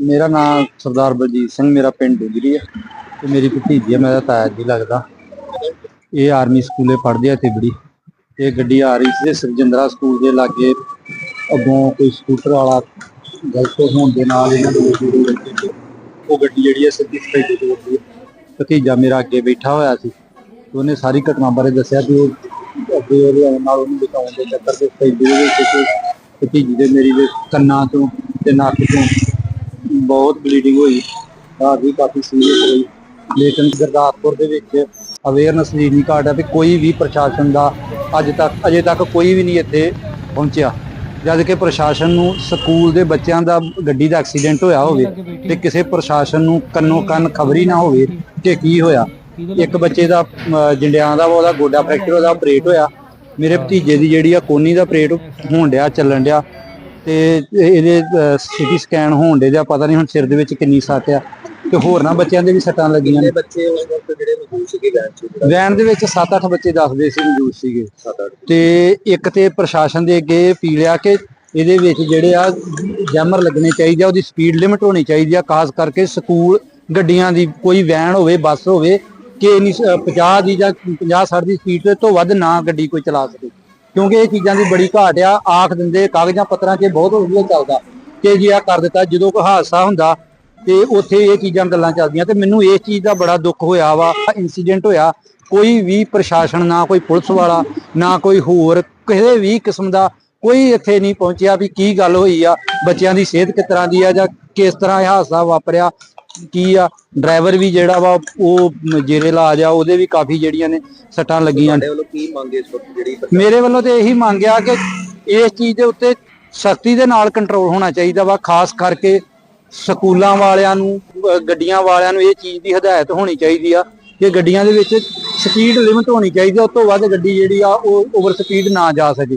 ਮੇਰਾ ਨਾਮ ਸਰਦਾਰ ਬਲਜੀਤ ਸਿੰਘ, ਮੇਰਾ ਪਿੰਡ ਡੁਗਰੀ ਹੈ ਤੇ ਮੇਰੀ ਭਤੀਜੀ ਹੈ ਮੇਰਾ ਤਾਇਆ ਜੀ ਲੱਗਦਾ। ਇਹ ਆਰਮੀ ਸਕੂਲੇ ਪੜ੍ਹਦੇ ਆ ਤਿਬੜੀ। ਇਹ ਗੱਡੀ ਆ ਰਹੀ ਸੀ ਸਰਜਿੰਦਰਾ ਸਕੂਲ ਦੇ ਲਾਗੇ। ਅੱਗੋਂ ਕੋਈ ਸਕੂਟਰ ਵਾਲਾ ਗਲਤ ਹੋਣ ਦੇ ਨਾਲ ਇਹਨਾਂ ਨੂੰ ਉਹ ਗੱਡੀ ਜਿਹੜੀ ਹੈ ਸਿੱਧੀ ਸਪੀਡ ਤੇ ਵੱਜੀ ਭਤੀਜਾ ਮੇਰਾ ਅੱਗੇ ਬੈਠਾ ਹੋਇਆ ਸੀ। ਉਹਨੇ ਸਾਰੀ ਘਟਨਾ ਬਾਰੇ ਦੱਸਿਆ ਕਿ ਉਹ ਅੱਗੇ ਉਹਦੇ ਨਾਲ ਉਹਨੂੰ ਬਚਾਉਣ ਦੇ ਚੱਕਰ ਦੇ ਸਪੀਡ ਦੇ ਵਿੱਚ ਭਤੀਜੀ ਦੇ ਮੇਰੀ ਦੇ ਕੰਨਾਂ ਤੋਂ ਤੇ ਨੱਕ ਤੋਂ ਬਹੁਤ ਬਲੀਡਿੰਗ ਹੋਈ। ਆ ਵੀ ਕਾਫੀ ਸੀਰੀਅਸ ਹੋਈ। ਲੇਕਿਨ ਗੁਰਦਾਸਪੁਰ ਦੇ ਵਿੱਚ ਅਵੇਅਰਨੈਸ ਦੀ ਨਹੀਂ ਘਾਟ ਹੈ ਤੇ ਕੋਈ ਵੀ ਪ੍ਰਸ਼ਾਸਨ ਦਾ ਅੱਜ ਤੱਕ ਅਜੇ ਤੱਕ ਕੋਈ ਵੀ ਨਹੀਂ ਇੱਥੇ ਪਹੁੰਚਿਆ। ਜਦ ਕਿ ਪ੍ਰਸ਼ਾਸਨ ਨੂੰ ਸਕੂਲ ਦੇ ਬੱਚਿਆਂ ਦਾ ਗੱਡੀ ਦਾ ਐਕਸੀਡੈਂਟ ਹੋਇਆ ਹੋਵੇ ਤੇ ਕਿਸੇ ਪ੍ਰਸ਼ਾਸਨ ਨੂੰ ਕੰਨੋ ਕੰਨ ਖਬਰੀ ਨਾ ਹੋਵੇ ਕਿ ਕੀ ਹੋਇਆ। ਇੱਕ ਬੱਚੇ ਦਾ ਅਮ, ਜੰਡਿਆਂ ਦਾ ਉਹਦਾ ਗੋਡਾ ਫ੍ਰੈਕਚਰ ਉਹਦਾ ਆਪਰੇਟ ਹੋਇਆ। ਮੇਰੇ ਭਤੀਜੇ ਦੀ ਜਿਹੜੀ ਆ ਕੋਨੀ ਦਾ ਆਪਰੇਟ ਹੋਣ ਡਿਆ ਚੱਲਣ ਡਿਆ। ਤੇ ਇਹਦੇ ਸਿਟੀ ਸਕੈਨ ਹੋਣ ਦੇ ਜਾਂ ਪਤਾ ਨਹੀਂ ਹੁਣ ਸਿਰ ਦੇ ਵਿੱਚ ਕਿੰਨੀ ਸੱਟ ਆ ਤੇ ਹੋਰ ਨਾ ਬੱਚਿਆਂ ਦੇ ਵੀ ਸੱਟਾਂ ਲੱਗੀਆਂ ਨੇ। ਬੱਚੇ ਉਸ ਵਕਤ ਜਿਹੜੇ ਮੌਜੂਦ ਸੀਗੇ ਵੈਨ 'ਚ? ਜਿਹੜਾ ਵੈਨ ਦੇ ਵਿੱਚ 7-8 ਬੱਚੇ ਦੱਸਦੇ ਸੀ ਮੌਜੂਦ ਸੀਗੇ। ਤੇ ਇੱਕ ਤੇ ਪ੍ਰਸ਼ਾਸਨ ਦੇ ਅੱਗੇ ਅਪੀਲ ਆ ਕਿ ਇਹਦੇ ਵਿੱਚ ਜਿਹੜੇ ਆ ਜੈਮਰ ਲੱਗਣੇ ਚਾਹੀਦੇ ਆ ਉਹਦੀ ਸਪੀਡ ਲਿਮਟ ਹੋਣੀ ਚਾਹੀਦੀ ਆ ਖਾਸ ਕਰਕੇ ਸਕੂਲ ਗੱਡੀਆਂ ਦੀ ਕੋਈ ਵੈਨ ਹੋਵੇ ਬੱਸ ਹੋਵੇ ਕਿ ਨਹੀਂ 50 ਦੀ ਜਾਂ 50 60 ਦੀ ਸਪੀਡ ਤੋਂ ਵੱਧ ਨਾ ਗੱਡੀ ਕੋਈ ਚਲਾ ਸਕੇ। ਕਿਉਂਕਿ ਇਹ ਚੀਜ਼ਾਂ ਦੀ ਬੜੀ ਘਾਟ ਆ, ਆਖ ਦਿੰਦੇ ਕਾਗਜ਼ਾਂ ਪੱਤਰਾਂ 'ਚ ਬਹੁਤ ਵਧੀਆ ਚੱਲਦਾ, ਕਿ ਜੇ ਆ ਕਰ ਦਿੱਤਾ, ਜਦੋਂ ਕੋਈ ਹਾਦਸਾ ਹੁੰਦਾ ਤੇ ਉੱਥੇ ਇਹ ਚੀਜ਼ਾਂ ਗੱਲਾਂ ਚੱਲਦੀਆਂ ਤੇ ਮੈਨੂੰ ਇਸ ਚੀਜ਼ ਦਾ ਬੜਾ ਦੁੱਖ ਹੋਇਆ ਵਾ ਇਨਸੀਡੈਂਟ ਹੋਇਆ, ਕੋਈ ਵੀ ਪ੍ਰਸ਼ਾਸਨ ਨਾ ਕੋਈ ਪੁਲਿਸ ਵਾਲਾ, ਨਾ ਕੋਈ ਹੋਰ ਕਿਸੇ ਵੀ ਕਿਸਮ ਦਾ ਕੋਈ ਇੱਥੇ ਨਹੀਂ ਪਹੁੰਚਿਆ ਵੀ ਕੀ ਗੱਲ ਹੋਈ ਆ, ਬੱਚਿਆਂ ਦੀ ਸਿਹਤ ਕਿਸ ਤਰ੍ਹਾਂ ਦੀ ਆ ਜਾਂ ਕਿਸ ਤਰ੍ਹਾਂ ਇਹ ਹਾਦਸਾ ਵਾਪਰਿਆ ਕੀ ਆ ਡਰਾਈਵਰ ਵੀ ਜਿਹੜਾ ਵਾ ਉਹ ਜੇਰੇ ਇਲਾਜ ਆ ਉਹਦੇ ਵੀ ਕਾਫੀ ਜਿਹੜੀਆਂ ਨੇ ਸੱਟਾਂ ਲੱਗੀਆਂ ਤੁਹਾਡੇ ਵੱਲੋਂ ਕੀ ਮੰਗ ਇਸ ਵਕਤ ਜਿਹੜੀ ਮੇਰੇ ਵੱਲੋਂ ਤੇ ਇਹੀ ਮੰਗਿਆ ਕਿ ਇਸ ਚੀਜ਼ ਦੇ ਉੱਤੇ ਸਖਤੀ ਦੇ ਨਾਲ ਕੰਟਰੋਲ ਹੋਣਾ ਚਾਹੀਦਾ ਵਾ ਖਾਸ ਕਰਕੇ ਸਕੂਲਾਂ ਵਾਲਿਆਂ ਨੂੰ ਗੱਡੀਆਂ ਵਾਲਿਆਂ ਨੂੰ ਇਹ ਚੀਜ਼ ਦੀ ਹਦਾਇਤ ਹੋਣੀ ਚਾਹੀਦੀ ਆ ਕਿ ਗੱਡੀਆਂ ਦੇ ਵਿੱਚ ਸਪੀਡ ਲਿਮਟ ਹੋਣੀ ਚਾਹੀਦੀ ਆ ਉਸ ਤੋਂ ਵੱਧ ਗੱਡੀ ਜਿਹੜੀ ਆ ਉਹ ਓਵਰ ਸਪੀਡ ਨਾ ਜਾ ਸਕੇ।